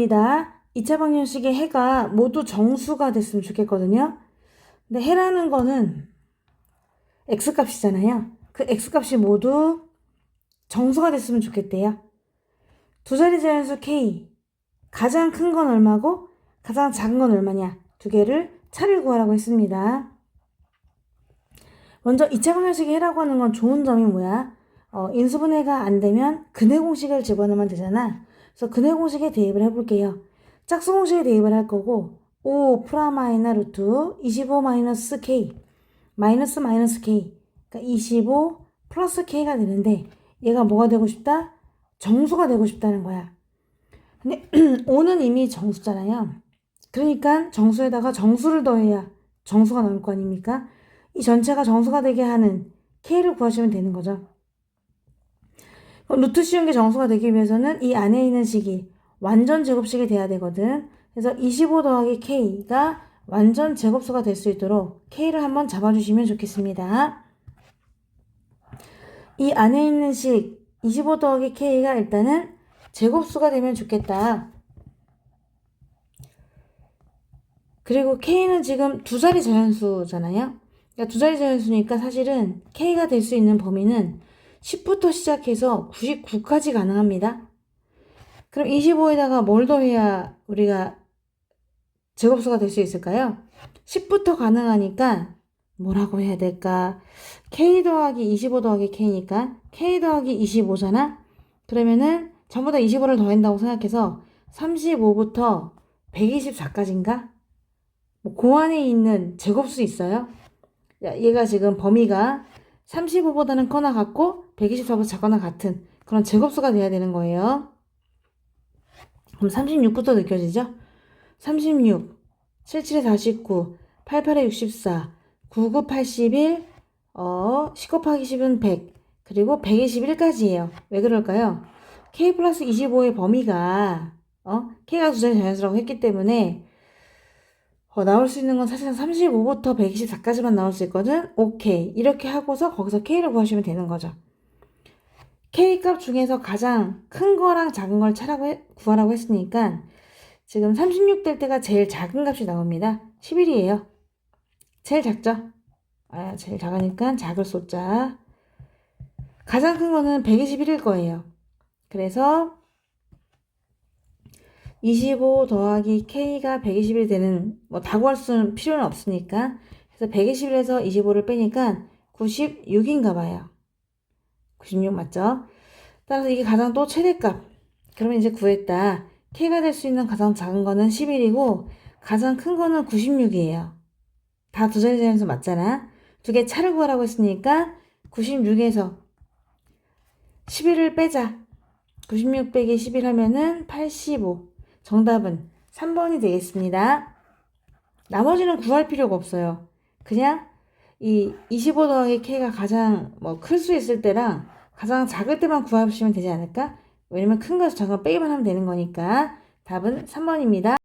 이겁니다. 2차 방정식의 해가 모두 정수가 됐으면 좋겠거든요. 근데 해라는 거는 x값이잖아요. 그 x값이 모두 정수가 됐으면 좋겠대요. 두 자리 자연수 k 가장 큰 건 얼마고 가장 작은 건 얼마냐 두 개를 차를 구하라고 했습니다. 먼저 2차 방정식의 해라고 하는 건 좋은 점이 뭐야? 어, 인수분해가 안 되면 근해 공식을 집어넣으면 되잖아. 그래서 근해 공식에 대입을 해볼게요. 짝수 공식에 대입을 할 거고 5 프라마이너 루트 25 마이너스 k 마이너스 마이너스 k 그러니까 25 플러스 k가 되는데 얘가 뭐가 되고 싶다? 정수가 되고 싶다는 거야. 근데 5는 이미 정수잖아요. 그러니까 정수에다가 정수를 더해야 정수가 나올 거 아닙니까? 이 전체가 정수가 되게 하는 k를 구하시면 되는 거죠. 어, 루트 씌운 게 정수가 되기 위해서는 이 안에 있는 식이 완전 제곱식이 돼야 되거든. 그래서 25 더하기 k가 완전 제곱수가 될 수 있도록 k를 한번 잡아주시면 좋겠습니다. 이 안에 있는 식 25 더하기 k가 일단은 제곱수가 되면 좋겠다. 그리고 k는 지금 두 자리 자연수잖아요. 그러니까 두 자리 자연수니까 사실은 k가 될 수 있는 범위는 10부터 시작해서 99까지 가능합니다. 그럼 25에다가 뭘 더해야 우리가 제곱수가 될 수 있을까요? 10부터 가능하니까 뭐라고 해야 될까? k 더하기 25 더하기 k니까 k 더하기 25잖아? 그러면은 전부 다 25를 더한다고 생각해서 35부터 124까지인가? 뭐, 그 안에 있는 제곱수 있어요? 야, 얘가 지금 범위가 35보다는 커나 같고 124보다 작거나 같은 그런 제곱수가 돼야 되는 거예요. 그럼 36부터 느껴지죠? 36, 77에 49, 88에 64, 99, 81, 어, 10 곱하기 10은 100, 그리고 121까지예요. 왜 그럴까요? k 플러스 25의 범위가 어? k가 두 자리 자연수라고 했기 때문에 어, 나올 수 있는 건 사실상 35부터 124까지만 나올 수 있거든? 오케이. 이렇게 하고서 거기서 K를 구하시면 되는 거죠. K 값 중에서 가장 큰 거랑 작은 걸 차라고 해, 구하라고 했으니까 지금 36 될 때가 제일 작은 값이 나옵니다. 11이에요. 제일 작죠? 아, 제일 작으니까 작을 쏟자. 가장 큰 거는 121일 거예요. 그래서 25 더하기 k가 120이 되는 뭐 다 구할 수는 필요는 없으니까 그래서 120에서 25를 빼니까 96인가 봐요. 96 맞죠? 따라서 이게 가장 또 최대값. 그러면 이제 구했다. k가 될 수 있는 가장 작은 거는 11이고 가장 큰 거는 96이에요. 다 두 자리 자연수 맞잖아. 두 개 차를 구하라고 했으니까 96에서 11을 빼자. 96 빼기 11 하면은 85. 정답은 3번이 되겠습니다. 나머지는 구할 필요가 없어요. 그냥 이 25 더하기 k가 가장 뭐 클 수 있을 때랑 가장 작을 때만 구하시면 되지 않을까? 왜냐면 큰 거에서 작은 거 빼기만 하면 되는 거니까 답은 3번입니다.